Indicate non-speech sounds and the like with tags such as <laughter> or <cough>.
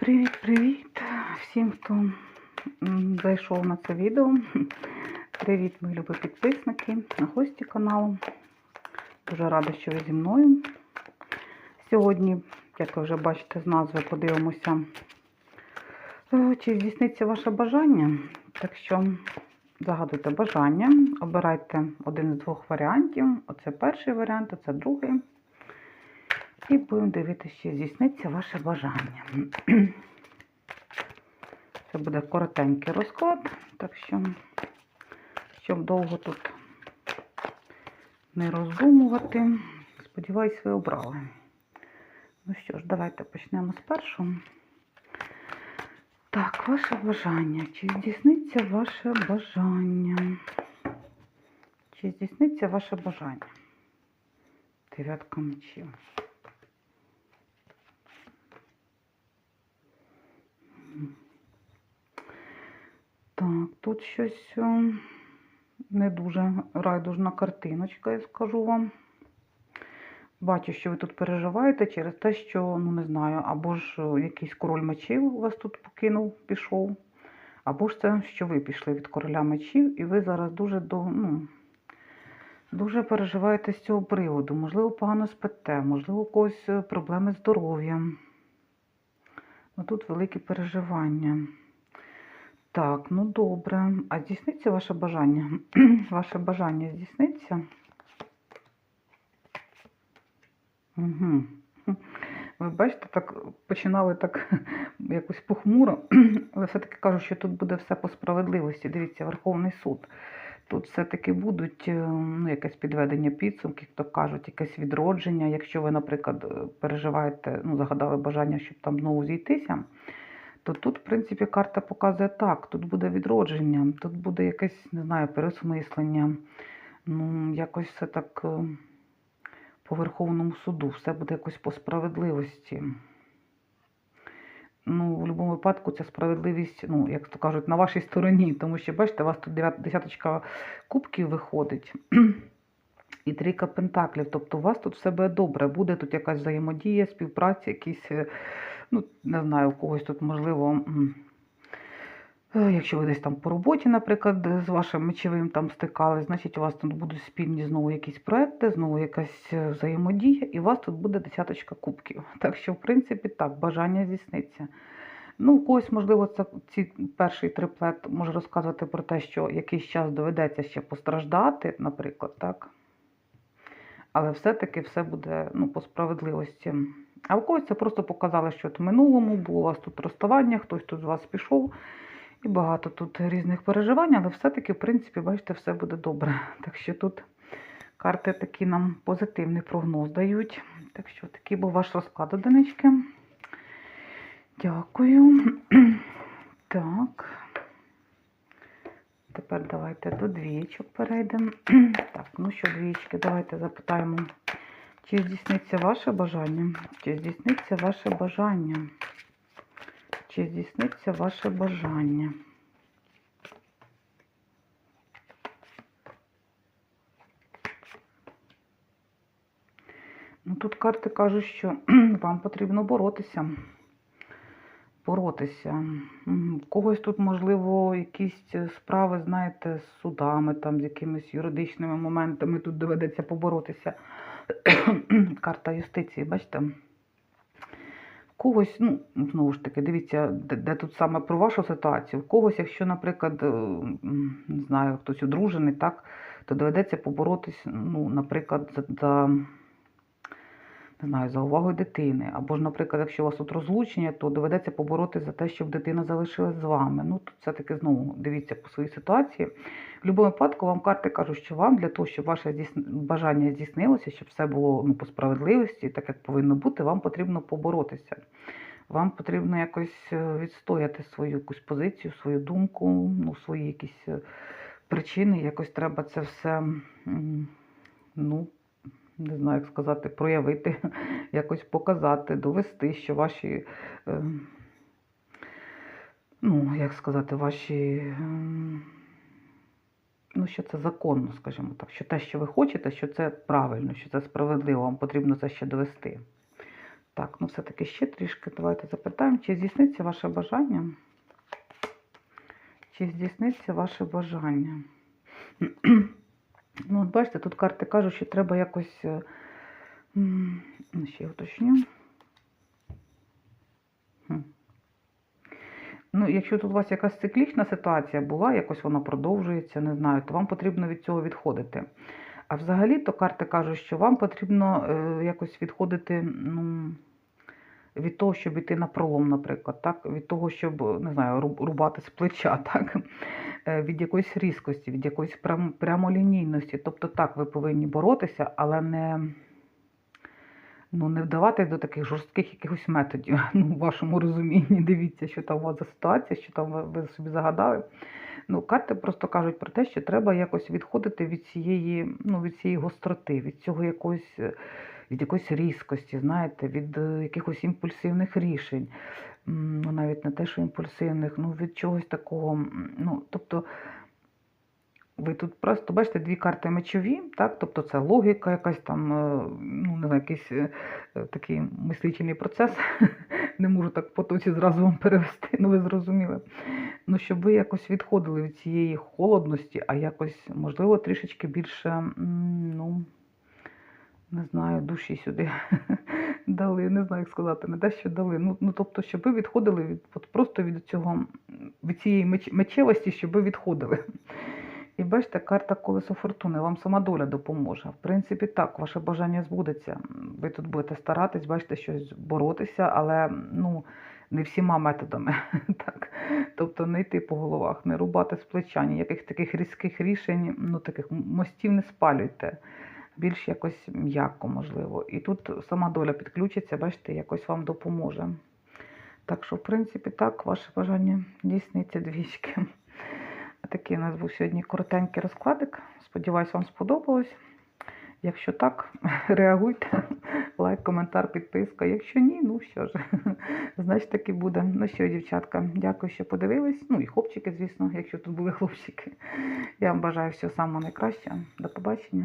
Привіт-привіт всім, хто зайшов на це відео. Привіт, мої любі підписники, на гості каналу. Дуже рада, що ви зі мною. Сьогодні, як ви вже бачите з назви, подивимося, е, чи здійсниться ваше бажання. Так що загадуйте бажання, обирайте один з двох варіантів. Оце перший варіант, оце другий. І будемо дивитися, чи здійсниться ваше бажання. <clears throat> Це буде коротенький розклад, так що, щоб довго тут не роздумувати, сподіваюсь, ви обрали. Ну що ж, давайте почнемо з першого. Так, ваше бажання. Чи здійсниться ваше бажання? Чи здійсниться ваше бажання? Дев'ятка мечів. Так, тут щось е, не дуже райдужна картиночка, я скажу вам. Бачу, що ви тут переживаєте через те, що, ну не знаю, або ж е, якийсь король мечів вас тут покинув, пішов, або ж це, що ви пішли від короля мечів, і ви зараз дуже до, ну, дуже переживаєте з цього приводу. Можливо, погано спите, можливо, у когось е, проблеми з здоров'ям. Тут великі переживання. Так, ну добре. А здійсниться ваше бажання? <clears throat> ваше бажання здійсниться? Угу. Ви бачите, так починали так <laughs> якось похмуро, <clears throat> але все-таки кажу, що тут буде все по справедливості. Дивіться, Верховний суд. Тут все-таки будуть е, ну, якесь підведення підсумків, то кажуть, якесь відродження. Якщо ви, наприклад, е, переживаєте, ну, загадали бажання, щоб там знову зійтися, то тут, в принципі, карта показує так, тут буде відродження, тут буде якесь, не знаю, пересмислення. Ну, якось все так е, по Верховному суду, все буде якось по справедливості. Ну, в будь-якому випадку ця справедливість, ну, як то кажуть, на вашій стороні, тому що, бачите, у вас тут десяточка кубків виходить. <clears throat> І трійка пентаклів, тобто у вас тут все буде добре, буде тут якась взаємодія, співпраця, якісь, е, ну, не знаю, у когось тут, можливо, е, якщо ви десь там по роботі, наприклад, з вашим мечовим там стикали, значить у вас тут будуть спільні знову якісь проекти, знову якась е, взаємодія, і у вас тут буде десяточка кубків. <laughs> Так що, в принципі, так, бажання здійсниться. Ну, у когось, можливо, це ці перший триплет може розказувати про те, що якийсь час доведеться ще постраждати, наприклад, так. Але все-таки все буде ну, по справедливості. А у когось це просто показало, що от в минулому було у вас тут розставання, хтось тут з вас пішов, і багато тут різних переживань, але все-таки, в принципі, бачите, все буде добре. <laughs> Так що тут карти такі нам позитивний прогноз дають. Так що такий був ваш розклад одинички. Дякую. <clears throat> Так. Тепер давайте до двічок перейдемо. <clears throat> Так, ну що, двічки, давайте запитаємо, чи здійсниться ваше бажання? Чи здійсниться ваше бажання? Чи здійсниться ваше бажання? Ну, тут карти кажуть, що <clears throat> вам потрібно боротися. Боротися. У когось тут, можливо, якісь справи, знаєте, з судами, там, з якимись юридичними моментами тут доведеться поборотися. <clears throat> Карта юстиції, бачите? Когось, ну, знову ж таки, дивіться, де, де тут саме про вашу ситуацію. В когось, якщо, наприклад, е, не знаю, хтось одружений, так, то доведеться поборотись, ну, наприклад, за, за не знаю, за увагою дитини. Або ж, наприклад, якщо у вас тут розлучення, то доведеться поборотися за те, щоб дитина залишилась з вами. Ну, тут все-таки знову дивіться по своїй ситуації. В будь-якому випадку вам карти кажуть, що вам для того, щоб ваше бажання здійснилося, щоб все було ну, по справедливості, так як повинно бути, вам потрібно поборотися. Вам потрібно якось е, відстояти свою якусь позицію, свою думку, ну, свої якісь е, причини. Якось треба це все, ну, не знаю, як сказати, проявити, <laughs> якось показати, довести, що ваші, е, ну, як сказати, ваші, ем, ну, що це законно, скажімо так, що те, що ви хочете, що це правильно, що це справедливо, вам потрібно це ще довести. Так, ну все-таки ще трішки давайте запитаємо, чи здійсниться ваше бажання? Чи здійсниться ваше бажання? <clears throat> ну, от бачите, тут карти кажуть, що треба якось. е, ну, Ще уточню. Ну, якщо тут у вас якась циклічна ситуація була, якось вона продовжується, не знаю, то вам потрібно від цього відходити. А взагалі, то карти кажуть, що вам потрібно е, якось відходити ну, від того, щоб йти на пролом, наприклад, так? від того, щоб не знаю, рубати з плеча, <laughs> так? Е, від якоїсь різкості, від якоїсь прям, прямолінійності. Тобто так, ви повинні боротися, але не, ну, не вдаватись до таких жорстких якихось методів. <laughs> Ну, в вашому розумінні, дивіться, що там у вас за ситуація, що там ви, собі загадали. Ну, карти просто кажуть про те, що треба якось відходити від цієї, ну, від цієї гостроти, від цього якоїсь, е, від якоїсь різкості, знаєте, від е, якихось імпульсивних рішень. Ну, навіть не те, що імпульсивних, ну від чогось такого. Ну, тобто, ви тут просто бачите дві карти мечові, так? Тобто це логіка, якась там, е, ну, не знаю, якийсь е, такий мислительний процес. <laughs> Не можу так по тоці зразу вам перевести, ну ви зрозуміли. Ну, щоб ви якось відходили від цієї холодності, а якось, можливо, трішечки більше, ну, не знаю, душі сюди <laughs> дали, не знаю, як сказати, не те, що дали. Ну, ну тобто, щоб ви відходили від, от просто від цього, від цієї меч, мечевості, щоб ви відходили. І бачите, карта колесо фортуни, вам сама доля допоможе. В принципі, так, ваше бажання збудеться. Ви тут будете старатись, бачите, щось боротися, але ну, не всіма методами. <laughs> так. Тобто не йти по головах, не рубати з плеча, ніяких таких різких рішень, ну таких мостів не спалюйте. Більш якось м'яко, можливо. І тут сама доля підключиться, бачите, якось вам допоможе. Так що, в принципі, так, ваше бажання дійсниться двічки. Такий у нас був сьогодні коротенький розкладик. Сподіваюсь, вам сподобалось. Якщо так, <laughs> реагуйте. Лайк, коментар, підписка. Якщо ні, ну що ж, <laughs> значить так і буде. Ну що, дівчатка, дякую, що подивились. Ну і хлопчики, звісно, якщо тут були хлопчики. Я вам бажаю всього самого найкращого. До побачення.